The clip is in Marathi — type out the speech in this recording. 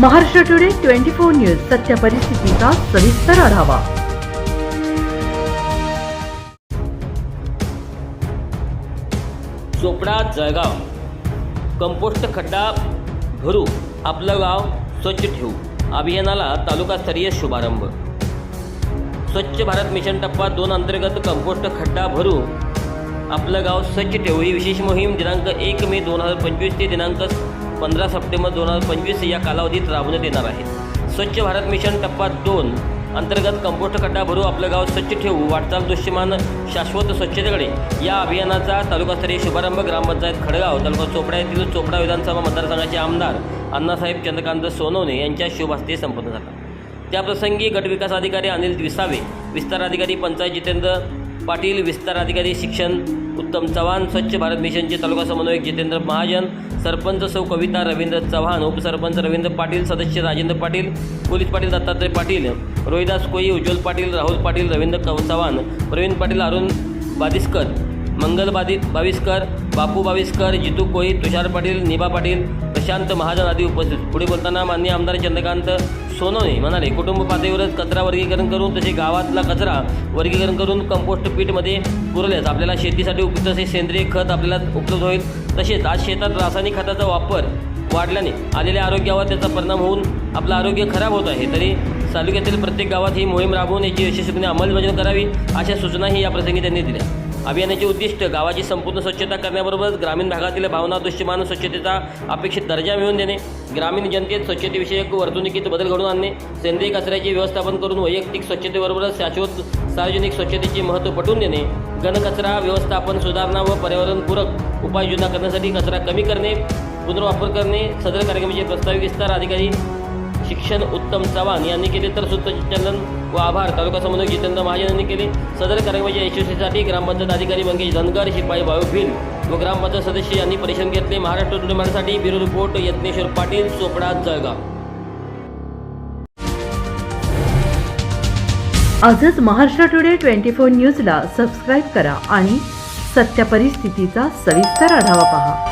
Maharashtra today twenty four news सत्य परिस्थितीचा सविस्तर आढावा. चोपडा जळगाव. कंपोस्ट खड्डा भरू आपलं गाव स्वच्छ ठेवू. अभियानाला तालुकास्तरीय शुभारंभ. स्वच्छ भारत मिशन टप्पा दोन अंतर्गत कंपोस्ट खड्डा भरू आपलं गाव स्वच्छ ठेवू. ही विशेष मोहीम दिनांक एक मे दोन हजार पंचवीस ते दिनांक पंधरा सप्टेंबर दोन हजार पंचवीस या कालावधीत राबवण्यात येणार आहे. स्वच्छ भारत मिशन टप्पा दोन अंतर्गत कंपोस्ट खड्डा भरू आपलं गाव स्वच्छ ठेवू वाटचाल दृश्यमान शाश्वत स्वच्छतेकडे. या अभियानाचा तालुकास्तरीय शुभारंभ ग्रामपंचायत खडगाव तालुका चोपडा येथील चोपडा विधानसभा मतदारसंघाचे आमदार अण्णासाहेब चंद्रकांत सोनवणे यांच्या शुभ हस्ते संपन्न झाला. त्याप्रसंगी गटविकास अधिकारी अनिल विसावे विस्तार अधिकारी पंचायत जितेंद्र पाटील विस्तार अधिकारी शिक्षण उत्तम चव्हाण स्वच्छ भारत मिशनचे तालुका समन्वयक जितेंद्र महाजन सरपंच सौ कविता रवींद्र चव्हाण उपसरपंच रवींद्र पाटील सदस्य राजेंद्र पाटील पोलीस पाटील दत्तात्रय पाटील रोहिदास कोई उज्ज्वल पाटील राहुल पाटील रवींद्र कव- चव्हाण प्रवीण पाटील अरुण बादिस्कर मंगल बादित बाविस्कर बापू बाविस्कर जितू कोई तुषार पाटील निभा पाटील प्रशांत महाजन आदी उपस्थित. पुढे बोलताना मान्य आमदार चंद्रकांत सोनवणे म्हणाले कुटुंब पातळीवरच कचरा वर्गीकरण करून तसे गावातला कचरा वर्गीकरण करून कंपोस्ट पीठमध्ये पुरवल्यास आपल्याला शेतीसाठी उपयुक्त असे सेंद्रिय खत आपल्याला उपलब्ध होईल. तसेच आज शेतात रासायनिक खताचा वापर वाढल्याने आलेल्या आरोग्यावर त्याचा परिणाम होऊन आपलं आरोग्य खराब होत आहे. तरी तालुक्यातील प्रत्येक गावात ही मोहीम राबवून याची यशस्वीपणे अंमलबजावणी करावी अशा सूचनाही या प्रसंगी त्यांनी दिल्या. अभियानाचे उद्दिष्ट गावाची संपूर्ण स्वच्छता करण्याबरोबरच ग्रामीण भागातील भावना दृश्यमान स्वच्छतेचा अपेक्षित दर्जा मिळवून देणे ग्रामीण जनतेत स्वच्छतेविषयक वर्तणुकीत बदल घडवून आणणे सेंद्रिय कचऱ्याचे व्यवस्थापन करून वैयक्तिक स्वच्छतेबरोबरच शाश्वत सार्वजनिक स्वच्छतेचे महत्त्व पटवून देणे घनकचरा व्यवस्थापन सुधारणा व पर्यावरणपूरक उपाययोजना करण्यासाठी कचरा कमी करणे पुनर्वापर करणे सदर कार्यक्रमाचे प्रस्तावित विस्तार अधिकारी शिक्षण उत्तम चव्हाण यांनी केले तर सूत्रसंचालन व आभार. तालुका समन्वयक जितेंद्र महाजन यांनी केले. सदर कार्यक्रमाच्या यशस्वीसाठी ग्रामपंचायत अधिकारी मंगेश धनगर शिपाई भाऊ भिल व ग्रामपंचायत सदस्य यांनी परिश्रम घेतले. Maharashtra today bureau report Yajneshwar Patil Chopda Jalgaon. आजच महाराष्ट्र टुडे ट्वेंटी फोर न्यूजला सबस्क्राईब करा आणि सत्य परिस्थितीचा सविस्तर आढावा पहा.